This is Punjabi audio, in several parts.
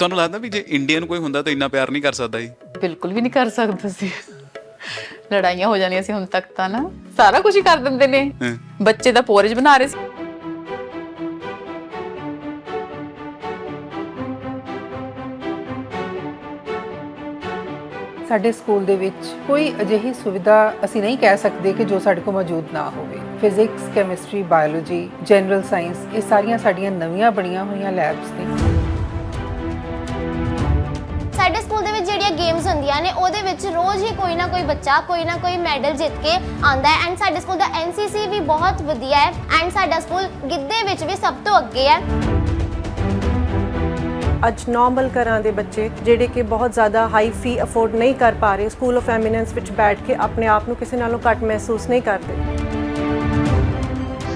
ਤੁਹਾਨੂੰ ਲੱਗਦਾ ਵੀ ਜੇ ਇੰਡੀਅਨ ਕੋਈ ਹੁੰਦਾ ਤਾਂ ਇੰਨਾ ਪਿਆਰ ਨਹੀਂ ਕਰ ਸਕਦਾ ਜੀ? ਬਿਲਕੁਲ ਵੀ ਨਹੀਂ ਕਰ ਸਕਦਾ ਸੀ। ਲੜਾਈਆਂ ਹੋ ਜਾਣੀਆਂ ਸੀ ਹੁਣ ਤੱਕ ਤਾਂ ਨਾ। ਸਾਰਾ ਕੁਝ ਹੀ ਕਰ ਦਿੰਦੇ ਨੇ। ਹਾਂ। ਬੱਚੇ ਦਾ ਪੋਰਜ ਬਣਾ ਰਹੇ ਸੀ। ਸਾਡੇ ਸਕੂਲ ਦੇ ਵਿੱਚ ਕੋਈ ਅਜਿਹੀ ਸੁਵਿਧਾ ਅਸੀਂ ਨਹੀਂ ਕਹਿ ਸਕਦੇ ਕਿ ਜੋ ਸਾਡੇ ਕੋਲ ਮੌਜੂਦ ਨਾ ਹੋਵੇ। Physics chemistry biology general science ਇਹ ਸਾਰੀਆਂ ਸਾਡੀਆਂ ਨਵੀਆਂ ਬਣੀਆਂ ਹੋਈਆਂ ਲੈਬਸ ਨੇ। ਸਾਡੇ ਸਕੂਲ ਦੇ ਵਿੱਚ ਜਿਹੜੀਆਂ ਗੇਮਸ ਹੁੰਦੀਆਂ ਨੇ, ਉਹਦੇ ਵਿੱਚ ਰੋਜ਼ ਹੀ ਕੋਈ ਨਾ ਕੋਈ ਬੱਚਾ, ਕੋਈ ਨਾ ਕੋਈ ਮੈਡਲ ਜਿੱਤ ਕੇ ਆਂਦਾ ਹੈ। ਐਂਡ ਸਾਡੇ ਸਕੂਲ ਦਾ ਐਨਸੀਸੀ ਵੀ ਬਹੁਤ ਵਧੀਆ ਹੈ। ਐਂਡ ਸਾਡਾ ਸਕੂਲ ਗਿੱਧੇ ਵਿੱਚ ਵੀ ਸਭ ਤੋਂ ਅੱਗੇ ਹੈ। ਅੱਜ ਨਾਰਮਲ ਘਰਾਂ ਦੇ ਬੱਚੇ ਜਿਹੜੇ ਕਿ ਬਹੁਤ ਜ਼ਿਆਦਾ ਹਾਈ ਫੀ ਅਫੋਰਡ ਨਹੀਂ ਕਰ ਪਾ ਰਹੇ ਸਕੂਲ ਆਫ ਐਮੀਨੈਂਸ ਵਿੱਚ ਬੈਠ ਕੇ ਆਪਣੇ ਆਪ ਨੂੰ ਕਿਸੇ ਨਾਲੋਂ ਘੱਟ ਮਹਿਸੂਸ ਨਹੀਂ ਕਰਦੇ।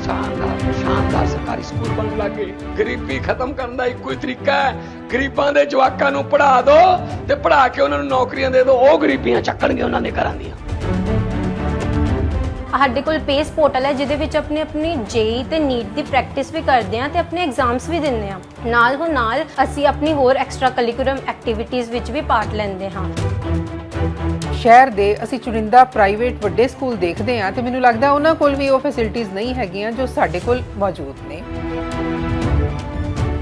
ਸ਼ਾਨਦਾਰ ਸ਼ਾਨਦਾਰ ਸਰਕਾਰੀ ਸਕੂਲ ਬਣ ਲੱਗੇ ਗਰੀਬੀ ਖਤਮ ਕਰਨ ਦਾ ਇੱਕੋ ਹੀ ਤਰੀਕਾ ਹੈ। ਗਰੀਬਾਂ ਦੇ ਜਵਾਕਾਂ ਨੂੰ ਪੜ੍ਹਾ ਦਿਓ ਤੇ ਪੜ੍ਹਾ ਕੇ ਉਹਨਾਂ ਨੂੰ ਨੌਕਰੀਆਂ ਦੇ ਦਿਓ ਉਹ ਗਰੀਬੀਆਂ ਚੱਕਣਗੇ ਉਹਨਾਂ ਦੇ ਘਰਾਂ ਦੀਆਂ। ਸਾਡੇ ਕੋਲ ਪੇਸ ਪੋਰਟਲ ਹੈ, ਜਿਹਦੇ ਵਿੱਚ ਆਪਣੀ ਆਪਣੀ ਜੇਈ ਤੇ ਨੀਟ ਦੀ ਪ੍ਰੈਕਟਿਸ ਵੀ ਕਰਦੇ ਹਾਂ ਤੇ ਆਪਣੇ ਐਗਜ਼ਾਮਸ ਵੀ ਦਿੰਦੇ ਹਾਂ। ਨਾਲ ਹੋ ਨਾਲ ਅਸੀਂ ਆਪਣੀ ਹੋਰ ਐਕਸਟਰਾ ਕਰਿਕੂਲਮ ਐਕਟੀਵਿਟੀਜ਼ ਵਿੱਚ ਵੀ ਪਾਰਟ ਲੈਂਦੇ ਹਾਂ। ਸ਼ਹਿਰ ਦੇ ਅਸੀਂ ਚੁਣਿੰਦਾ ਪ੍ਰਾਈਵੇਟ ਵੱਡੇ ਸਕੂਲ ਦੇਖਦੇ ਹਾਂ ਤੇ ਮੈਨੂੰ ਲੱਗਦਾ ਉਹਨਾਂ ਕੋਲ ਵੀ ਉਹ ਫੈਸਿਲਿਟੀਆਂ ਨਹੀਂ ਹੈਗੀਆਂ ਜੋ ਸਾਡੇ ਕੋਲ ਮੌਜੂਦ ਨੇ।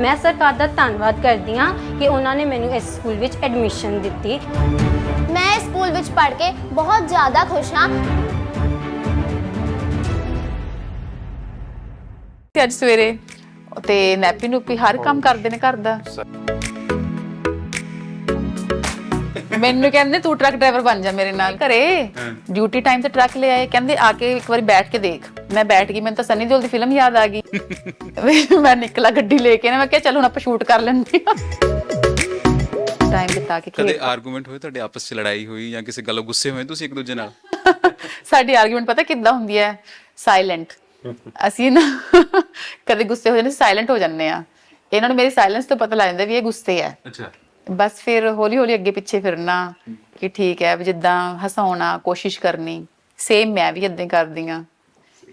ਮੈਂ ਸਰਕਾਰ ਦਾ ਧੰਨਵਾਦ ਕਰਦੀ ਹਾਂ ਕਿ ਉਹਨਾਂ ਨੇ ਮੈਨੂੰ ਇਸ ਸਕੂਲ ਵਿੱਚ ਐਡਮਿਸ਼ਨ ਦਿੱਤੀ। ਮੈਂ ਇਸ ਸਕੂਲ ਵਿੱਚ ਪੜ੍ਹ ਕੇ ਬਹੁਤ ਜ਼ਿਆਦਾ ਖੁਸ਼ ਹਾਂ। ਤੇ ਅੱਜ ਸਵੇਰੇ ਤੇ ਨੈਪੀ ਨੂਪੀ ਹਰ ਕੰਮ ਕਰਦੇ ਨੇ ਘਰ ਦਾ। ਮੈਨੂੰ ਕਹਿੰਦੇ ਤੂੰ ਟਰੱਕ ਡਰਾਈਵਰ ਬਣ ਜਾ ਮੇਰੇ ਨਾਲ। ਘਰੇ ਡਿਊਟੀ ਟਾਈਮ ਤੇ ਟਰੱਕ ਲੈ ਆਏ। ਕਹਿੰਦੇ ਆ ਕੇ ਇੱਕ ਵਾਰੀ ਬੈਠ ਕੇ ਦੇਖ। ਮੈਂ ਬੈਠ ਗਈ ਮੈਨੂੰ ਤਾਂ ਸਨੀ ਦਿਓਲ ਦੀ ਫਿਲਮ ਯਾਦ ਆ ਗਈ। ਵੀ ਮੈਂ ਨਿਕਲਾ ਗੱਡੀ ਲੈ ਕੇ ਨਾ ਮੈਂ ਕਿਹਾ ਚਲ ਹੁਣ ਆਪਾਂ ਸ਼ੂਟ ਕਰ ਲੈਂਦੇ ਆ ਟਾਈਮ ਬਿਤਾ ਕੇ ਕਦੇ ਆਰਗੂਮੈਂਟ ਹੋਏ ਤੁਹਾਡੇ ਆਪਸ 'ਚ ਲੜਾਈ ਹੋਈ ਜਾਂ ਕਿਸੇ ਗੱਲੋਂ ਗੁੱਸੇ ਹੋਏ ਤੁਸੀਂ ਇੱਕ ਦੂਜੇ ਨਾਲ? ਸਾਡੀ ਆਰਗੂਮੈਂਟ ਪਤਾ ਕਿੱਦਾਂ ਹੁੰਦੀ ਹੈ? ਸਾਇਲੈਂਟ ਅਸੀਂ ਨਾ ਕਦੇ ਗੁੱਸੇ ਹੋ ਜਾਂਦੇ ਸਾਇਲੈਂਟ ਹੋ ਜਾਂਦੇ ਆ ਇਹਨਾਂ ਨੂੰ ਮੇਰੀ ਸਾਇਲੈਂਸ ਤੋਂ ਪਤਾ ਲੱਗ ਜਾਂਦਾ ਵੀ ਇਹ ਗੁੱਸੇ ਹੈ। ਅੱਛਾ। ਬਸ ਫਿਰ ਹੌਲੀ ਹੌਲੀ ਅੱਗੇ ਪਿੱਛੇ ਫਿਰਨਾ ਕਿ ਠੀਕ ਹੈ ਵੀ ਜਿੱਦਾਂ ਹਸਾਉਣਾ ਕੋਸ਼ਿਸ਼ ਕਰਨੀ ਸੇਮ ਮੈਂ ਵੀ ਇਦਾਂ ਕਰਦੀ ਆ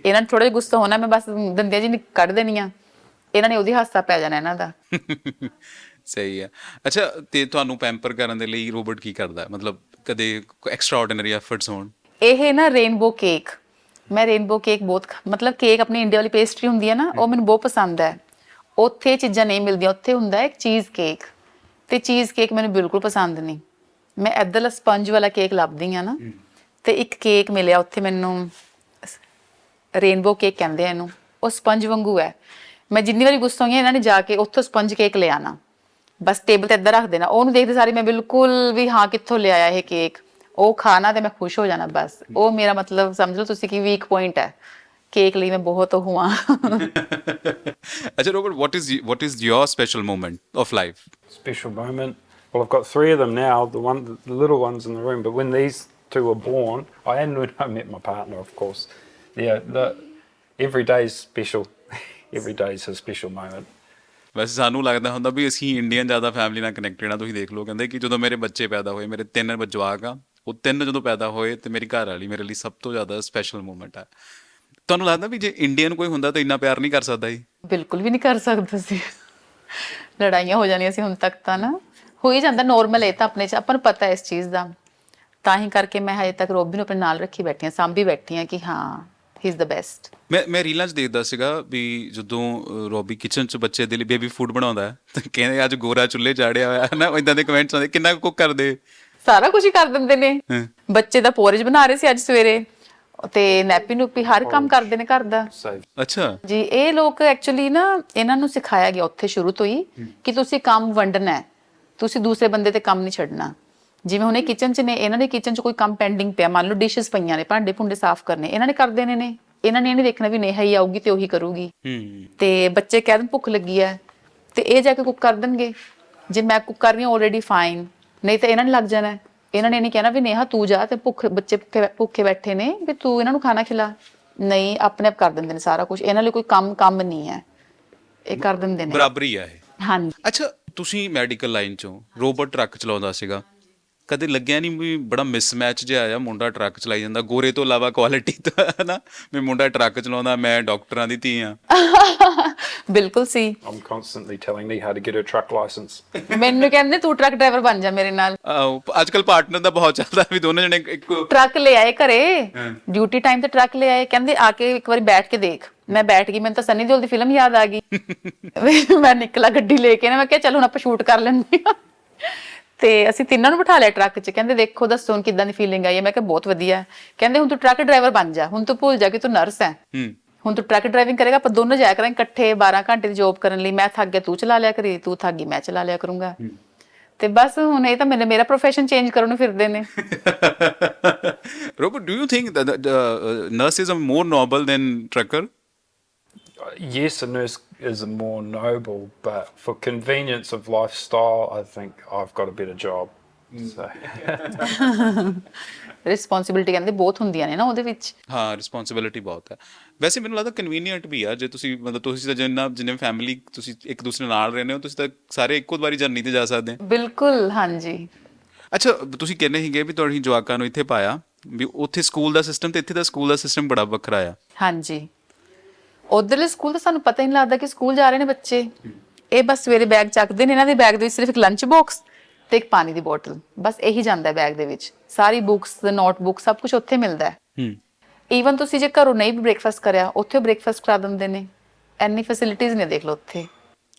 ਇਹਨਾਂ ਨੂੰ ਥੋੜਾ ਜਿਹਾ ਗੁੱਸਾ ਹੋਣਾ ਮੈਂ ਬਸ ਦੰਦਿਆਂ ਜੀ ਕੱਢ ਦੇਣੀ ਆ। ਇਹਨਾਂ ਨੇ ਉਹਦੀ ਹਾਸਾ ਪੈ ਜਾਣਾ ਇਹਨਾਂ ਦਾ। ਸਹੀ ਹੈ ਅੱਛਾ ਤੇ ਤੁਹਾਨੂੰ ਪੈਂਪਰ ਕਰਨ ਦੇ ਲਈ ਰੋਬੋਟ ਕੀ ਕਰਦਾ? ਮਤਲਬ ਕਦੇ ਐਕਸਟਰਾ ਆਰਡੀਨਰੀ ਐਫਰਟਸ ਹੋਣ? ਇਹ ਨਾ ਰੇਨਬੋ ਕੇਕ ਮੈਂ ਰੇਨਬੋ ਕੇਕ ਬਹੁਤ ਮਤਲਬ ਕੇਕ ਆਪਣੀ ਇੰਡੀਆ ਵਾਲੀ ਪੇਸਟਰੀ ਹੁੰਦੀ ਹੈ ਨਾ ਉਹ ਮੈਨੂੰ ਬਹੁਤ ਪਸੰਦ ਹੈ। ਉੱਥੇ ਚੀਜ਼ਾਂ ਨਹੀਂ ਮਿਲਦੀਆਂ ਉੱਥੇ ਹੁੰਦਾ ਹੈ ਇੱਕ ਚੀਜ਼ ਕੇਕ ਤੇ ਚੀਜ਼ ਕੇਕ ਮੈਨੂੰ ਬਿਲਕੁਲ ਪਸੰਦ ਨਹੀਂ। ਮੈਂ ਇੱਧਰਲਾ ਸਪੰਜ ਵਾਲਾ ਕੇਕ ਲੱਭਦੀ ਆ ਨਾ ਤੇ ਇੱਕ ਕੇਕ ਮਿਲਿਆ ਉੱਥੇ ਮੈਨੂੰ ਰੇਨਬੋ ਕੇਕ ਕਹਿੰਦੇ ਆ ਇਹਨੂੰ ਉਹ ਸਪੰਜ ਵਾਂਗੂ ਹੈ। ਮੈਂ ਜਿੰਨੀ ਵਾਰੀ ਗੁੱਸਾ ਹੋਈ ਇਹਨਾਂ ਨੇ ਜਾ ਕੇ ਉੱਥੋਂ ਸਪੰਜ ਕੇਕ ਲੈ ਆਣਾ ਬਸ ਟੇਬਲ ਤੇ ਇੱਧਰ ਰੱਖ ਦੇਣਾ। ਉਹਨੂੰ ਦੇਖਦੇ ਸਾਰੀ ਮੈਂ ਬਿਲਕੁਲ ਵੀ ਹਾਂ ਕਿੱਥੋਂ ਲਿਆਇਆ ਇਹ ਕੇਕ। ਉਹ ਖਾਣਾ ਤੇ ਮੈਂ ਖੁਸ਼ ਹੋ ਜਾਣਾ ਬਸ। ਉਹ ਮੇਰਾ ਮਤਲਬ ਸਮਝ ਲਓ ਤੁਸੀਂ ਕਿ ਵੀਕ ਪੁਆਇੰਟ ਹੈ। ਕੇਕ ਲਈ ਮੈਂ ਬਹੁਤ ਉਹ ਹਾਂ ਅੱਛਾ robot what is what is your special moment of life special moment. Well, I've got three of them now. The one, the little ones in the room. But when these two were born, I hadn't when I met my partner, of course. Yeah, the every day is special. every day is a special moment. ਵੈਸੇ ਸਾਨੂੰ ਲੱਗਦਾ ਹੁੰਦਾ ਵੀ ਅਸੀਂ ਇੰਡੀਅਨ ਜ਼ਿਆਦਾ ਫੈਮਿਲੀ ਨਾਲ ਕਨੈਕਟਡ ਆ ਤੁਸੀਂ ਦੇਖ ਲਓ ਕਹਿੰਦੇ ਕਿ ਜਦੋਂ ਮੇਰੇ ਬੱਚੇ ਪੈਦਾ ਹੋਏ ਮੇਰੇ ਤਿੰਨ ਜਵਾਕ ਆ ਉਹ ਤਿੰਨ ਜਦੋਂ ਪੈਦਾ ਹੋਏ ਤੇ ਮੇਰੀ ਘਰ ਵਾਲੀ ਮੇਰੇ ਲਈ ਸਭ ਤੋਂ ਜ਼ਿਆਦਾ ਸਪੈਸ਼ਲ ਮੂਮੈਂਟ ਆ ਤੁਹਾਨੂੰ ਲੱਗਦਾ ਵੀ ਜੇ ਇੰਡੀਅਨ ਕੋਈ ਹੁੰਦਾ ਤਾਂ ਇੰਨਾ ਪਿਆਰ ਨਹੀਂ ਕਰ ਸਕਦਾ ਜੀ? ਬਿਲਕੁਲ ਵੀ ਨਹੀਂ ਕਰ ਸਕਦਾ ਸੀ। ਲੜਾਈਆਂ ਹੋ ਜਾਣੀਆਂ ਸੀ ਹੁਣ ਤੱਕ ਤਾਂ ਨਾ। ਹੋ ਹੀ ਜਾਂਦਾ ਨਾਰਮਲ ਹੈ ਤਾਂ ਆਪਣੇ ਚ ਆਪਾਂ ਨੂੰ ਪਤਾ ਹੈ ਇਸ ਚੀਜ਼ ਦਾ। ਤਾਂ ਹੀ ਕਰਕੇ ਮੈਂ ਹਜੇ ਤੱਕ ਰੋਬੀ ਨੂੰ ਆਪਣੇ ਨਾਲ ਰੱਖੀ ਬੈਠੀ ਹਾਂ ਸਾਂਭੀ ਬੈਠੀ ਹਾਂ ਕਿ ਹਾਂ ਹੀ ਇਜ਼ ਦ ਬੈਸਟ ਮੈਂ ਮੈਂ ਰੀਲਾਂ 'ਚ ਦੇਖਦਾ ਸੀਗਾ ਵੀ ਜਦੋਂ ਰੋਬੀ ਕਿਚਨ 'ਚ ਬੱਚੇ ਦੇ ਲਈ ਬੇਬੀ ਫੂਡ ਬਣਾਉਂਦਾ ਹੈ ਤਾਂ ਕਹਿੰਦੇ ਅੱਜ ਗੋਰਾ ਚੁੱਲ੍ਹੇ ਚਾੜਿਆ ਹੋਇਆ ਹੈ ਨਾ ਇਦਾਂ ਦੇ ਕਮੈਂਟਸ ਆਉਂਦੇ ਕਿੰਨਾ ਕੁੱਕ ਕਰਦੇ? ਸਾਰਾ ਕੁਝ ਹੀ ਕਰ ਦਿੰਦੇ ਨੇ। ਬੱਚੇ ਦਾ ਪੋਰਜ ਬਣਾ ਰਹੇ ਸੀ ਅੱਜ ਸਵੇਰੇ। ਤੇ ਨੈਪੀ ਨੂਪੀ ਹਰ ਕੰਮ ਕਰਦੇ ਨੇ ਘਰ ਦਾ। ਅੱਛਾ। ਜੀ ਇਹ ਲੋਕ ਐਕਚੁਅਲੀ ਨਾ ਇਹਨਾਂ ਨੂੰ ਸਿਖਾਇਆ ਗਿਆ ਉੱਥੇ ਸ਼ੁਰੂ ਤੋਂ ਹੀ ਕਿ ਤੁਸੀਂ ਕੰਮ ਵੰਡਣਾ ਹੈ। ਤੁਸੀਂ ਦੂਸਰੇ ਬੰਦੇ ਤੇ ਕੰਮ ਨਹੀਂ ਛੱਡਣਾ। ਜਿਵੇਂ ਹੁਣ ਇਹ ਕਿਚਨ 'ਚ ਨੇ ਇਹਨਾਂ ਦੇ ਕਿਚਨ 'ਚ ਕੋਈ ਕੰਮ ਪੈਂਡਿੰਗ ਪਿਆ। ਮੰਨ ਲਓ ਡਿਸ਼ਸ ਪਈਆਂ ਨੇ ਭਾਂਡੇ ਭੁੰਡੇ ਸਾਫ਼ ਕਰਨੇ ਇਹਨਾਂ ਨੇ ਕਰ ਦੇਣੇ ਨੇ। ਇਹਨਾਂ ਨੇ ਇਹ ਨਹੀਂ ਦੇਖਣਾ ਵੀ ਨੇਹਾ ਹੀ ਆਊਗੀ ਤੇ ਉਹੀ ਕਰੂਗੀ। ਹੂੰ। ਤੇ ਬੱਚੇ ਕਹਿ ਦੇਣ ਭੁੱਖ ਲੱਗੀ ਹੈ। ਤੇ ਇਹ ਜਾ ਕੇ ਕੁੱਕ ਕਰ ਦੇਣਗੇ। ਜੇ ਮੈਂ ਕੁੱਕ ਕਰ ਰਹੀ ਹਾਂ ਆਲਰੇਡੀ ਫਾਈਨ ਨਹੀਂ ਤਾਂ ਇਹਨਾਂ ਨੇ ਲੱਗ ਜਾਣਾ ਹੈ। ਇਹਨਾਂ ਨੇ ਨਹੀਂ ਕਹਿਣਾ ਵੀ ਨੇਹਾ ਤੂੰ ਜਾ ਤੇ ਭੁੱਖ ਬੱਚੇ ਭੁੱਖੇ ਭੁੱਖੇ ਬੈਠੇ ਨੇ ਵੀ ਤੂੰ ਇਹਨਾਂ ਨੂੰ ਖਾਣਾ ਖਿਲਾ। ਨਹੀਂ ਆਪਣੇ ਆਪ ਕਰ ਦਿੰਦੇ ਨੇ ਸਾਰਾ ਕੁਝ ਇਹਨਾਂ ਲਈ ਕੋਈ ਕੰਮ ਕੰਮ ਨਹੀਂ ਹੈ। ਇਹ ਕਰ ਦਿੰਦੇ ਨੇ। ਬਰਾਬਰੀ ਆ ਇਹ। ਹਾਂਜੀ। ਅੱਛਾ ਤੁਸੀਂ ਮੈਡੀਕਲ ਲਾਈਨ 'ਚੋਂ ਰੋਬੋਟ ਟਰੱਕ ਚਲਾਉਂਦਾ ਸੀਗਾ। ਕਦੇ ਲੱਗਿਆ ਨਹੀਂ ਵੀ ਬੜਾ ਮਿਸਮੈਚ ਜਿਹਾ ਆਇਆ ਮੁੰਡਾ ਟਰੱਕ ਚਲਾਈ ਜਾਂਦਾ। ਗੋਰੇ ਤੋਂ ਇਲਾਵਾ ਕੁਆਲਿਟੀ ਤਾਂ ਹੈ ਨਾ ਵੀ ਮੁੰਡਾ ਟਰੱਕ ਚਲਾਉਂਦਾ ਮੈਂ ਡਾਕਟਰਾਂ ਦੀ ਧੀ ਆ ਬਿਲਕੁਲ ਸੀ। I'm constantly telling Lee how to get a truck license. ਮੈਨੂੰ ਕਹਿੰਦੇ ਤੂੰ ਟਰੱਕ ਡਰਾਈਵਰ ਬਣ ਜਾ ਮੇਰੇ ਨਾਲ। ਅੱਜ ਕੱਲ ਪਾਰਟਨਰ ਦਾ ਬਹੁਤ ਚੱਲਦਾ ਵੀ ਦੋਨੇ ਜਣੇ ਇੱਕੋ ਟਰੱਕ ਲੈ ਆਏ ਘਰੇ। ਡਿਊਟੀ ਟਾਈਮ ਤੇ ਟਰੱਕ ਲੈ ਆਏ। ਕਹਿੰਦੇ ਆ ਕੇ ਇੱਕ ਵਾਰੀ ਬੈਠ ਕੇ ਦੇਖ। ਮੈਂ ਬੈਠ ਗਈ ਮੈਨੂੰ ਤਾਂ ਸਨੀ ਦਿਓਲ ਦੀ ਫਿਲਮ ਯਾਦ ਆ ਗਈ। ਮੈਂ ਨਿਕਲਾ ਗੱਡੀ ਲੈ ਕੇ ਨਾ ਮੈਂ ਕਿਹਾ ਚੱਲ ਹੁਣ ਆਪਾਂ ਸ਼ੂਟ ਕਰ ਲੈਂਦੇ ਆ ਤੇ ਅਸੀਂ ਤਿੰਨਾਂ ਨੂੰ ਬਿਠਾ ਲਿਆ ਟਰੱਕ 'ਚ। ਕਹਿੰਦੇ ਦੇਖੋ ਦੱਸੋ ਹੁਣ ਕਿੱਦਾਂ ਦੀ ਫੀਲਿੰਗ ਆਈ ਹੈ। ਮੈਂ ਕਿਹਾ ਬਹੁਤ ਵਧੀਆ ਹੈ। ਕਹਿੰਦੇ ਹੁਣ ਤੂੰ ਟਰੱਕ ਡਰਾਈਵਰ ਬਣ ਜਾ। ਹੁਣ ਤੂੰ ਭੁੱਲ ਜਾ ਕਿ ਤੂੰ ਨਰਸ ਹੈ। ਹੂੰ। ਹੁਣ ਤੂੰ ਟਰੱਕ ਡਰਾਈਵਿੰਗ ਕਰੇਗਾ ਆਪਾਂ ਦੋਨੋਂ ਜਾਇਆ ਕਰਾਂਗੇ ਇਕੱਠੇ 12 ਘੰਟੇ ਦੀ ਜੌਬ ਕਰਨ ਲਈ। ਮੈਂ ਥੱਕ ਗਿਆ ਤੂੰ ਚਲਾ ਲਿਆ ਕਰੀ ਤੂੰ ਥੱਕ ਗਈ ਮੈਂ ਚਲਾ ਲਿਆ ਕਰੂੰਗਾ। ਤੇ ਬਸ ਹੁਣ ਇਹ ਤਾਂ ਮੇਰੇ ਮੇਰਾ ਪ੍ਰੋਫੈਸ਼ਨ ਚੇਂਜ ਕਰਨ ਨੂੰ ਫਿਰਦੇ ਨੇ। Robert, do you think that the, the uh, are more noble than trucker? Yes, a nurse is more noble, but for convenience of lifestyle, I think I've got a better job. So, responsibility ਕਹਿੰਦੇ ਬਹੁਤ ਹੁੰਦੀਆਂ ਨੇ ਨਾ ਉਹਦੇ ਵਿੱਚ। ਹਾਂ ਰਿਸਪੌਂਸਿਬਿਲਿਟੀ ਬਹੁਤ ਹੈ। ਵੈਸੇ ਮੈਨੂੰ ਲੱਗਦਾ ਕਨਵੀਨੀਅੰਟ ਵੀ ਆ ਜੇ ਤੁਸੀਂ ਮਤਲਬ ਤੁਸੀਂ ਤਾਂ ਜਿੰਨਾ ਜਿੰਨੇ ਫੈਮਿਲੀ ਤੁਸੀਂ ਇੱਕ ਦੂਸਰੇ ਨਾਲ ਰਹਿੰਦੇ ਹੋ ਤੁਸੀਂ ਤਾਂ ਸਾਰੇ ਇੱਕੋ ਵਾਰੀ ਜਰਨੀ ਤੇ ਜਾ ਸਕਦੇ ਹੋ। ਬਿਲਕੁਲ ਹਾਂਜੀ। ਅੱਛਾ ਤੁਸੀਂ ਕਹਿੰਦੇ ਸੀਗੇ ਵੀ ਤੁਹਾਡੀ ਜਵਾਕਾਂ ਨੂੰ ਇੱਥੇ ਪਾਇਆ ਵੀ ਉੱਥੇ ਸਕੂਲ ਦਾ ਸਿਸਟਮ ਤੇ ਇੱਥੇ ਦਾ ਸਕੂਲ ਦਾ ਸਿਸਟਮ ਬੜਾ ਵੱਖਰਾ ਆ। ਹਾਂਜੀ। ਉਧਰਲੇ ਸਕੂਲ ਤਾਂ ਸਾਨੂੰ ਪਤਾ ਹੀ ਨਹੀਂ ਲੱਗਦਾ ਕਿ ਸਕੂਲ ਜਾ ਰਹੇ ਨੇ ਬੱਚੇ। ਇਹ ਬਸ ਸਵੇਰੇ ਬੈਗ ਚੱਕਦੇ ਨੇ ਇਹਨਾਂ ਦੇ ਬੈਗ ਦੇ ਵਿੱਚ ਸਿਰਫ ਇੱਕ ਲੰਚ ਬਾਕਸ ਤੇ ਇੱਕ ਪਾਣੀ ਦੀ ਬੋਤਲ ਬਸ ਇਹੀ ਜਾਂਦਾ ਬੈਗ ਦੇ ਵਿੱਚ। ਸਾਰੀ ਬੁੱਕਸ ਨੋਟਬੁੱਕ ਸਭ ਕੁਝ ਉੱਥੇ ਮਿਲਦਾ ਹੈ। ਹੂੰ। ਈਵਨ ਤੁਸੀਂ ਜੇ ਘਰੋਂ ਨਹੀਂ ਵੀ ਬ੍ਰੇਕਫਾਸਟ ਕਰਿਆ ਉੱਥੇ ਬ੍ਰੇਕਫਾਸਟ ਕਰਾ ਦਿੰਦੇ ਨੇ। ਐਨੀ ਫੈਸਿਲਿਟੀਆਂ ਨੇ ਦੇਖ ਲਓ ਉੱਥੇ।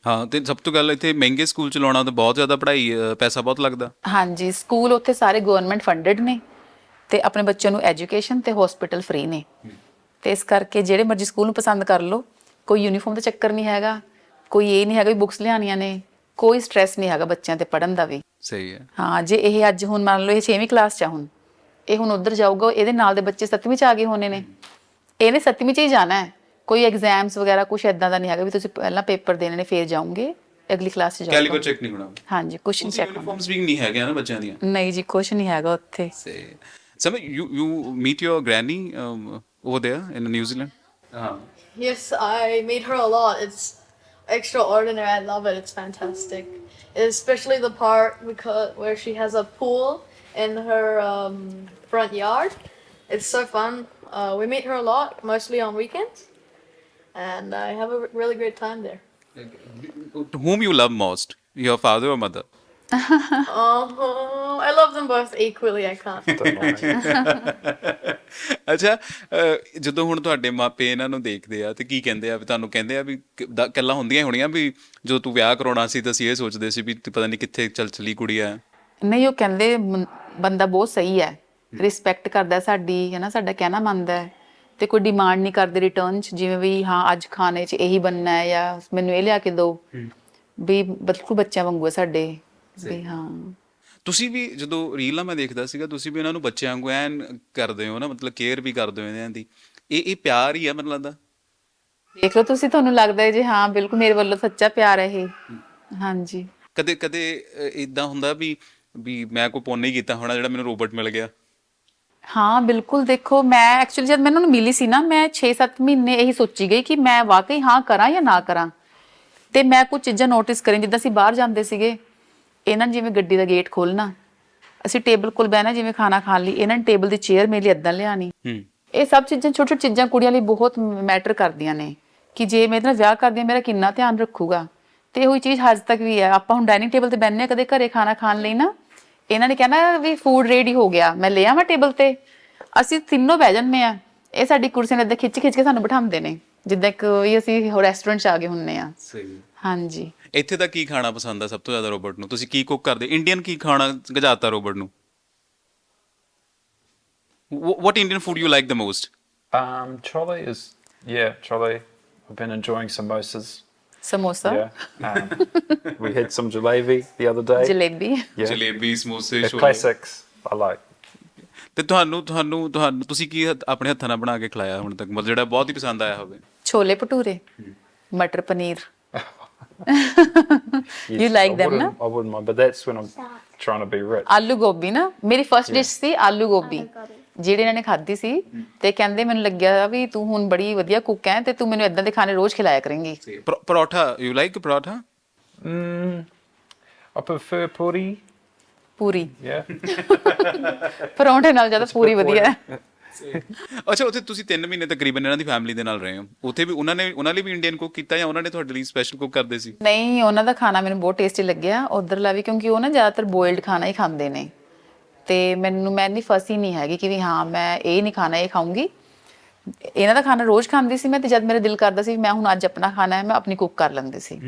ਹਾਂ ਤੇ ਸਭ ਤੋਂ ਗੱਲ ਇੱਥੇ ਮਹਿੰਗੇ ਸਕੂਲ ਚ ਲਾਉਣਾ ਤਾਂ ਬਹੁਤ ਜ਼ਿਆਦਾ ਪੜ੍ਹਾਈ ਅ, ਪੈਸਾ ਬਹੁਤ ਲੱਗਦਾ। ਹਾਂਜੀ ਸਕੂਲ ਉੱਥੇ ਸਾਰੇ ਗਵਰਨਮੈਂਟ ਫੰਡਡ ਨੇ ਤੇ ਆਪਣੇ ਬੱਚਿਆਂ ਨੂੰ ਐਜੂਕੇਸ਼ਨ ਤੇ ਹਸਪੀਟਲ ਫ੍ਰੀ ਨੇ। ਤੇ ਇਸ ਕਰਕੇ ਜਿਹੜੇ ਮਰਜ਼ੀ ਸਕੂਲ ਨੂੰ ਪਸੰਦ ਕਰ ਲਓ ਕੋਈ ਯੂਨੀਫਾਰਮ ਦਾ ਚੱਕਰ ਨਹੀਂ ਹੈਗਾ ਕੋਈ ਇਹ ਨਹੀਂ ਹੈਗਾ ਵੀ ਬੁੱਕਸ ਲਿਆਉਣੀਆਂ ਨੇ ਕੋਈ ਸਟ੍ਰੈਸ ਨਹੀਂ ਹੈਗਾ ਬੱਚਿਆਂ ਤੇ ਪੜਨ ਦਾ ਵੀ। ਸਹੀ ਹੈ। ਹਾਂ ਜੇ ਇਹ ਅੱਜ ਹੁਣ ਮੰਨ ਲਓ ਇਹ 6ਵੀਂ ਕਲਾਸ ਚ ਆ ਹੁਣ ਇਹ ਹੁਣ ਉਧਰ ਜਾਊਗਾ ਇਹਦੇ ਨਾਲ ਦੇ ਬੱਚੇ 7ਵੀਂ ਚ ਆ ਗਏ ਹੋਣੇ ਨੇ। ਇਹਨੇ 7ਵੀਂ ਚ ਹੀ ਜਾਣਾ ਹੈ। ਕੋਈ ਐਗਜ਼ਾਮਸ ਵਗੈਰਾ ਕੁਝ ਐਦਾਂ ਦਾ ਨਹੀਂ ਹੈਗਾ ਵੀ ਤੁਸੀਂ ਪਹਿਲਾਂ ਪੇਪਰ ਦੇਣੇ ਨੇ ਫੇਰ ਜਾਓਗੇ ਅਗਲੀ ਕਲਾਸ ਚ ਜਾਓਗੇ। ਚੈੱਕ ਨਹੀਂ ਹੋਣਾ। ਹਾਂਜੀ ਕੁਝ ਨਹੀਂ ਚੈੱਕ ਯੂਨੀਫਾਰਮਸ ਵੀ ਨਹੀਂ ਹੈਗੇ ਨਾ ਬੱਚਿਆਂ ਦੀਆਂ। ਨਹੀਂ ਜੀ ਕੁਝ ਨਹੀਂ ਹੈਗਾ ਉੱਥੇ। Say some you you meet your granny over there in New Zealand? Uh-huh. Yes, I made her a lot. It's extraordinary. I love it. It's fantastic, especially the part because where she has a pool in her um, front yard. It's so fun. Uh, we meet her a lot, mostly on weekends, and I have a really great time there. Whom you love most, your father or mother? uh-huh. Love them both equally. I can't. ਅੱਛਾ ਅਹ, ਜਦੋਂ ਹੁਣ ਤੁਹਾਡੇ ਮਾਪੇ ਇਹਨਾਂ ਨੂੰ ਦੇਖਦੇ ਆ ਤੇ ਕੀ ਕਹਿੰਦੇ ਆ ਵੀ ਤੁਹਾਨੂੰ ਕਹਿੰਦੇ ਆ ਵੀ ਕੱਲਾ ਹੁੰਦੀਆਂ ਹੀ ਹੋਣੀਆਂ ਵੀ ਜਦੋਂ ਤੂੰ ਵਿਆਹ ਕਰਾਉਣਾ ਸੀ ਤਾਂ ਅਸੀਂ ਇਹ ਸੋਚਦੇ ਸੀ ਵੀ ਤੂੰ ਪਤਾ ਨਹੀਂ ਕਿੱਥੇ ਚੱਲ ਚਲੀ ਕੁੜੀ ਆ। ਨਹੀਂ ਉਹ ਕਹਿੰਦੇ ਮੰ- ਬੰਦਾ ਬਹੁਤ ਸਹੀ ਹੈ। ਰਿਸਪੈਕਟ ਕਰਦਾ ਹੈ ਸਾਡੀ ਹੈ ਨਾ ਸਾਡਾ ਕਹਿਣਾ ਮੰਨਦਾ ਹੈ। ਤੇ ਕੋਈ ਡਿਮਾਂਡ ਨਹੀਂ ਕਰਦੇ ਰਿਟਰਨ ਚ ਜਿਵੇਂ ਵੀ ਹਾਂ ਅੱਜ ਖਾਣੇ ਚ ਇਹੀ ਬਣਨਾ ਹੈ ਜਾਂ ਮੈਨੂੰ ਇਹ ਲਿਆ ਕੇ ਦਿਓ। ਵੀ ਬਿਲਕੁਲ ਬੱਚਿਆਂ ਵਾਂਗੂ ਹੈ ਸਾਡੇ। ਵੀ ਹਾਂ। ਤੁਸੀਂ ਵੀ ਜਦੋਂ ਰੀਲਾਂ ਮੈਂ ਦੇਖਦਾ ਸੀਗਾ ਤੁਸੀਂ ਵੀ ਇਹਨਾਂ ਨੂੰ ਬੱਚਿਆਂ ਵਾਂਗੂ ਐਨ ਕਰਦੇ ਹੋ ਨਾ ਮਤਲਬ ਕੇਅਰ ਵੀ ਕਰਦੇ ਹੋ ਇਹਨਾਂ ਦੀ। ਇਹ ਇਹ ਪਿਆਰ ਹੀ ਆ ਮੈਨੂੰ ਲੱਗਦਾ। ਦੇਖ ਲਓ ਤੁਸੀਂ ਤੁਹਾਨੂੰ ਲੱਗਦਾ ਹੈ ਜੀ ਹਾਂ ਬਿਲਕੁਲ ਮੇਰੇ ਵੱਲੋਂ ਸੱਚਾ ਪਿਆਰ ਹੈ ਇਹ। ਹਾਂਜੀ। ਕਦੇ ਕਦੇ ਇਦਾਂ ਹੁੰਦਾ ਵੀ ਵੀ ਮੈਂ ਕੋਈ ਪੁੰਨ ਹੀ ਕੀਤਾ ਹੋਣਾ ਜਿਹੜਾ ਮੈਨੂੰ ਰੋਬੋਟ ਮਿਲ ਗਿਆ? ਹਾਂ ਬਿਲਕੁਲ ਦੇਖੋ ਮੈਂ ਐਕਚੁਅਲੀ ਜਦ ਮੈਂ ਇਹਨਾਂ ਨੂੰ ਮਿਲੀ ਸੀ ਨਾ ਮੈਂ 6-7 ਮਹੀਨੇ ਇਹੀ ਸੋਚੀ ਗਈ ਕਿ ਮੈਂ ਵਾਕਈ ਹਾਂ ਕਰਾਂ ਜਾਂ ਨਾ ਕਰਾਂ। ਤੇ ਮੈਂ ਕੁਝ ਚੀਜ਼ਾਂ ਨੋਟਿਸ ਕਰੀਆਂ ਜਿੱਦਾਂ ਅਸੀਂ ਬਾਹਰ ਜਾਂਦੇ ਸੀਗੇ। ਇਹਨਾਂ ਨੇ ਜਿਵੇਂ ਗੱਡੀ ਦਾ ਗੇਟ ਖੋਲਣਾ ਅਸੀਂ ਟੇਬਲ ਕੋਲ ਬਹਿਣਾ ਜਿਵੇਂ ਖਾਣਾ ਖਾਣ ਲਈ ਇਹਨਾਂ ਨੇ ਟੇਬਲ ਦੀ ਚੇਅਰ ਮੇਰੇ ਲਈ ਏਦਾਂ ਲਿਆਣੀ ਹੂੰ। ਇਹ ਸਭ ਚੀਜ਼ਾਂ ਛੋਟੀ ਛੋਟੀ ਚੀਜ਼ਾਂ ਕੁੜੀਆਂ ਲਈ ਬਹੁਤ ਮੈਟਰ ਕਰਦੀਆਂ ਨੇ ਕਿ ਜੇ ਮੇਰੇ ਨਾਲ ਵਿਆਹ ਕਰਦੀ ਹਾਂ, ਮੇਰਾ ਕਿੰਨਾ ਧਿਆਨ ਰੱਖੂਗਾ। ਤੇ ਉਹੀ ਚੀਜ਼ ਹੱਜ ਤੱਕ ਵੀ ਹੈ। ਆਪਾਂ ਹੁਣ ਡਾਈਨਿੰਗ ਟੇਬਲ ਤੇ ਬੈਠਨੇ ਕਦੇ ਘਰੇ ਖਾਣਾ ਖਾਣ ਲਈ ਨਾ ਇਹਨਾਂ ਨੇ ਕਹਿਣਾ ਵੀ ਫੂਡ ਰੈਡੀ ਹੋ ਗਿਆ ਮੈਂ ਲੈ ਆਵਾਂ ਟੇਬਲ ਤੇ। ਅਸੀਂ ਤਿੰਨੋਂ ਬਹਿ ਜੰਨੇ ਆ। ਇਹ ਸਾਡੀ ਕੁਰਸੀ ਏਦਾਂ ਖਿੱਚ ਖਿੱਚ ਕੇ ਸਾਨੂੰ ਬਿਠਾਉਂਦੇ ਨੇ। ਜਿੱਦਾਂ ਕੋਈ ਅਸੀਂ ਰੈਸਟੋਰੈਂਟ 'ਚ ਆ ਗਏ ਹੁੰਨੇ ਆ ਸਹੀ ਹਾਂਜੀ ਇੱਥੇ ਦਾ ਕੀ ਖਾਣਾ ਪਸੰਦ ਆ ਸਭ ਤੋਂ ਜ਼ਿਆਦਾ ਰੋਬੋਟ ਨੂੰ ਤੁਸੀਂ ਕੀ ਕੁੱਕ ਕਰਦੇ ਇੰਡੀਅਨ ਕੀ ਖਾਣਾ ਗਜਾਤਾ ਰੋਬੋਟ ਨੂੰ what Indian food you like the most Um, Trolley is, yeah, Trolley. I've been enjoying samosas. Samosa Yeah. Um, we had some jalebi the other day. Jalebi Yeah. Jalebi ਸਮੋਸੇ ਛੋਲੇ classics I like. ਤੇ ਤੁਹਾਨੂੰ ਤੁਹਾਨੂੰ ਤੁਹਾਨੂੰ ਤੁਸੀਂ ਕੀ ਹੱਥ- ਆਪਣੇ ਹੱਥਾਂ ਨਾਲ ਬਣਾ ਕੇ ਖਿਲਾਇਆ ਹੁਣ ਤੱਕ? ਮਤਲਬ ਜਿਹੜਾ ਬਹੁਤ ਹੀ ਪਸੰਦ ਆਇਆ ਹੋਵੇ। Chole bhature matar paneer. Yes, You like I them, wouldn't-? I wouldn't mind, but that's when I'm trying to be rich. ਆਲੂ ਗੋਭੀ ਨਾ ਮੇਰੀ ਫਰਸਟ ਡਿਸ਼ ਸੀ ਆਲੂ ਗੋਭੀ। ਜਿਹੜੇ ਇਹਨਾਂ ਨੇ ਖਾਧੀ ਸੀ ਤੇ ਕਹਿੰਦੇ ਮੈਨੂੰ ਲੱਗਿਆ ਵੀ ਤੂੰ ਹੁਣ ਬੜੀ ਵਧੀਆ ਕੁੱਕ ਹੈ ਤੇ ਤੂੰ ਮੈਨੂੰ ਇਦਾਂ ਦੇ ਖਾਣੇ ਰੋਜ਼ ਖਿਲਾਇਆ ਕਰੇਂਗੀ। ਪਰ- paratha you like paratha? I prefer puri, puri. ਪਰੌਂਠੇ ਨਾਲ ਜ਼ਿਆਦਾ ਪੂਰੀ ਵਧੀਆ। ਹੈ ਅੱਛਾ ਉੱਥੇ ਤੁਸੀਂ 3 ਮਹੀਨੇ ਤਕਰੀਬਨ ਇਹਨਾਂ ਦੀ ਫੈਮਿਲੀ ਦੇ ਨਾਲ ਰਹੇ ਹੋ। ਉੱਥੇ ਵੀ ਉਹਨਾਂ ਨੇ ਉਹਨਾਂ ਲਈ ਵੀ ਇੰਡੀਅਨ ਕੁੱਕ ਕੀਤਾ ਜਾਂ ਉਹਨਾਂ ਨੇ ਤੁਹਾਡੇ ਲਈ ਸਪੈਸ਼ਲ ਕੁੱਕ ਕਰਦੇ ਸੀ? ਨਹੀਂ ਉਹਨਾਂ ਦਾ ਖਾਣਾ ਮੈਨੂੰ ਬਹੁਤ ਟੇਸਟੀ ਲੱਗਿਆ। ਉਧਰਲਾ ਵੀ ਕਿਉਂਕਿ ਉਹ ਨਾ ਜ਼ਿਆਦਾਤਰ ਬੋਇਲਡ ਖਾਣਾ ਹੀ ਖਾਂਦੇ ਨੇ। ਤੇ ਮੈਨੂੰ ਮੈਂ ਨਹੀਂ ਫਸੀ ਨਹੀਂ ਹੈਗੀ ਕਿ ਵੀ ਹਾਂ ਮੈਂ ਇਹ ਨਹੀਂ ਖਾਣਾ ਇਹ ਖਾਊਂਗੀ। ਇਹਨਾਂ ਦਾ ਖਾਣਾ ਰੋਜ਼ ਖਾਂਦੀ ਸੀ ਮੈਂ ਤੇ ਜਦ ਮੇਰੇ ਦਿਲ ਕਰਦਾ ਸੀ ਮੈਂ ਹੁਣ ਅੱਜ ਆਪਣਾ ਖਾਣਾ ਹੈ ਮੈਂ ਆਪਣੀ ਕੁੱਕ ਕਰ ਲੈਂਦੀ ਸੀ।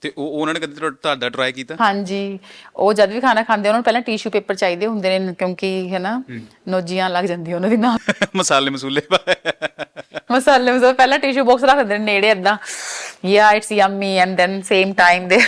ਤੇ ਉਹ ਉਹਨਾਂ ਨੇ ਕਦੇ ਤੁਹਾ- ਤੁਹਾਡਾ ਟਰਾਈ ਕੀਤਾ? ਹਾਂਜੀ। ਉਹ ਜਦ ਵੀ ਖਾਣਾ ਖਾਂਦੇ ਉਹਨਾਂ ਨੂੰ ਪਹਿਲਾਂ ਟਿਸ਼ੂ ਪੇਪਰ ਚਾਹੀਦੇ ਹੁੰਦੇ ਨੇ ਕਿਉਂਕਿ ਹੈ। ਨਾ ਨੋਜੀਆਂ ਲੱਗ ਜਾਂਦੀਆਂ ਉਹਨਾਂ ਦੀ ਨਾਲ। ਮਸਾਲੇ ਮਸੂਲੇ ਮਸਾਲੇ ਮਸਾਲੇ ਪਹਿਲਾਂ ਟਿਸ਼ੂ ਬਾਕਸ ਰੱਖ ਦਿੰਦੇ ਨੇ ਨੇੜੇ ਏਦਾਂ। Yeah it's yummy and then same time ਦੇ